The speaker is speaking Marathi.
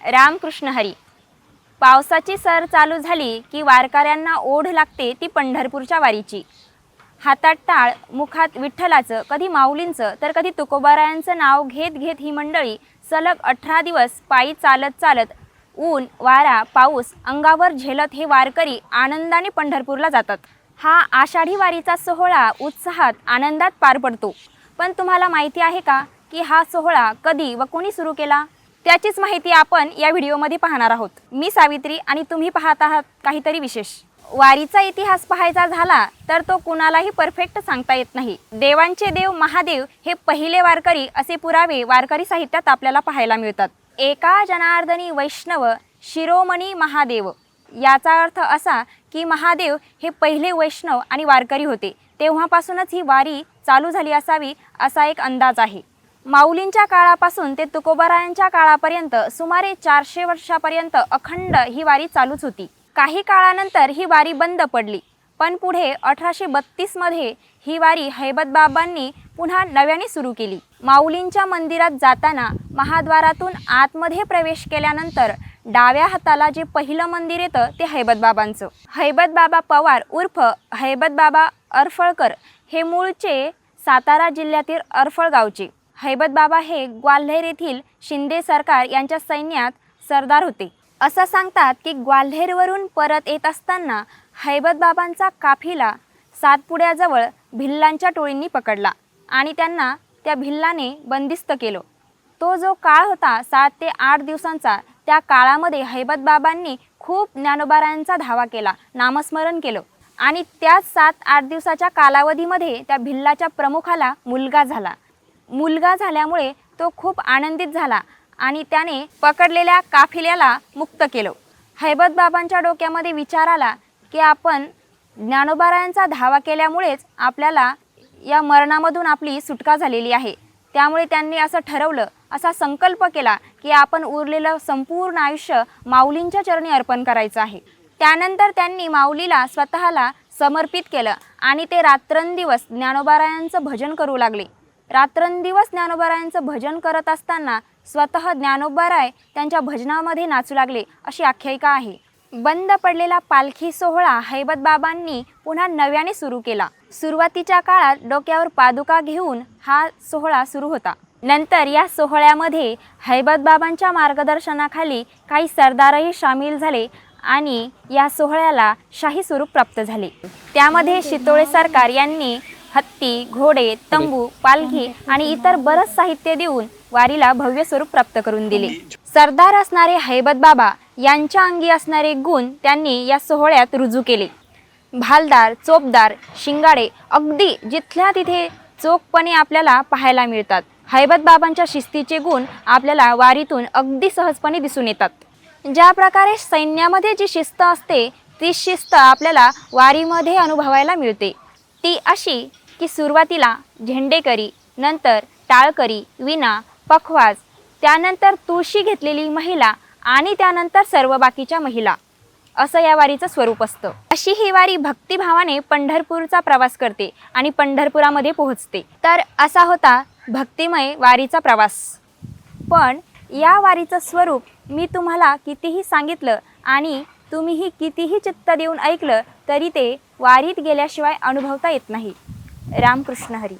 रामकृष्ण हरी. पावसाची सर चालू झाली की वारकऱ्यांना ओढ लागते ती पंढरपूरच्या वारीची. हातात टाळ मुखात विठ्ठलाचं कधी माऊलींचं तर कधी तुकोबारायांचं नाव घेत घेत ही मंडळी सलग अठरा दिवस पायी चालत चालत ऊन वारा पाऊस अंगावर झेलत हे वारकरी आनंदाने पंढरपूरला जातात. हा आषाढी वारीचा सोहळा उत्साहात आनंदात पार पडतो. पण तुम्हाला माहिती आहे का की हा सोहळा कधी व कोणी सुरू केला? त्याचीच माहिती आपण या व्हिडिओमध्ये पाहणार आहोत. मी सावित्री आणि तुम्ही पाहत आहात काहीतरी विशेष. वारीचा इतिहास पाहायचा झाला तर तो कुणालाही परफेक्ट सांगता येत नाही. देवांचे देव महादेव हे पहिले वारकरी असे पुरावे वारकरी साहित्यात आपल्याला पाहायला मिळतात. एका जनार्दनी वैष्णव शिरोमणी महादेव. याचा अर्थ असा की महादेव हे पहिले वैष्णव आणि वारकरी होते. तेव्हापासूनच ही वारी चालू झाली असावी असा एक अंदाज आहे. माऊलींच्या काळापासून ते तुकोबारायांच्या काळापर्यंत सुमारे चारशे वर्षापर्यंत अखंड ही वारी चालूच होती. काही काळानंतर ही वारी बंद पडली. पण पुढे अठराशे बत्तीसमध्ये ही वारी हैबतबाबांनी पुन्हा नव्याने सुरू केली. माऊलींच्या मंदिरात जाताना महाद्वारातून आतमध्ये प्रवेश केल्यानंतर डाव्या हाताला जे पहिलं मंदिर येतं ते हैबतबाबांचं हैबतबाबा पवार उर्फ हैबतबाबा अरफळकर हे मूळचे सातारा जिल्ह्यातील अरफळ गावचे हैबतबाबा हे ग्वाल्हेर येथील शिंदे सरकार यांच्या सैन्यात सरदार होते. असं सांगतात की ग्वाल्हेरवरून परत येत असताना हैबतबाबांचा काफिला सातपुड्याजवळ भिल्लांच्या टोळींनी पकडला आणि त्यांना त्या भिल्लाने बंदिस्त केलं. तो जो काळ होता सात ते आठ दिवसांचा त्या काळामध्ये हैबतबाबांनी खूप ज्ञानोबारायांचा धावा केला नामस्मरण केलं आणि त्याच सात आठ दिवसाच्या कालावधीमध्ये त्या भिल्लाच्या प्रमुखाला मुलगा झाला. मुलगा झाल्यामुळे तो खूप आनंदित झाला आणि त्याने पकडलेल्या काफिल्याला मुक्त केलं. हैबतबाबांच्या डोक्यामध्ये विचार आला की आपण ज्ञानोबारायांचा धावा केल्यामुळेच आपल्याला या मरणामधून आपली सुटका झालेली आहे. त्यामुळे त्यांनी असं ठरवलं असा संकल्प केला की आपण उरलेलं संपूर्ण आयुष्य माऊलींच्या चरणी अर्पण करायचं आहे. त्यानंतर त्यांनी माऊलीला स्वतःला समर्पित केलं आणि ते रात्रंदिवस ज्ञानोबारायांचं भजन करू लागले. रात्रंदिवस ज्ञानोबारायांचं भजन करत असताना स्वतः ज्ञानोबाराय त्यांच्या भजनामध्ये नाचू लागले अशी आख्यायिका आहे. बंद पडलेला पालखी सोहळा हैबतबाबांनी पुन्हा नव्याने सुरू केला. सुरुवातीच्या काळात डोक्यावर पादुका घेऊन हा सोहळा सुरू होता. नंतर या सोहळ्यामध्ये हैबतबाबांच्या मार्गदर्शनाखाली काही सरदारही सामील झाले आणि या सोहळ्याला शाही स्वरूप प्राप्त झाले. त्यामध्ये शितोळे सरकार यांनी हत्ती घोडे तंबू पालखी आणि इतर बरंच साहित्य देऊन वारीला भव्य स्वरूप प्राप्त करून दिले. सरदार असणारे हैबत बाबा यांच्या अंगी असणारे गुण त्यांनी या सोहळ्यात रुजू केले. भालदार चोपदार शिंगाडे अगदी जिथल्या तिथे चोखपणे आपल्याला पाहायला मिळतात. हैबत बाबांच्या शिस्तीचे गुण आपल्याला वारीतून अगदी सहजपणे दिसून येतात. ज्या प्रकारे सैन्यामध्ये जी शिस्त असते ती शिस्त आपल्याला वारीमध्ये अनुभवायला मिळते. ती अशी की सुरुवातीला झेंडेकरी नंतर टाळकरी विना पखवाज त्यानंतर तुळशी घेतलेली महिला आणि त्यानंतर सर्व बाकीच्या महिला. असं या वारीचं स्वरूप असतं. अशी ही वारी भक्तिभावाने पंढरपूरचा प्रवास करते आणि पंढरपुरामध्ये पोहोचते. तर असा होता भक्तिमय वारीचा प्रवास. पण या वारीचं स्वरूप मी तुम्हाला कितीही सांगितलं आणि तुम्हीही कितीही चित्त देऊन ऐकलं तरी ते वारीत गेल्याशिवाय अनुभवता येत नाही. रामकृष्ण हरी.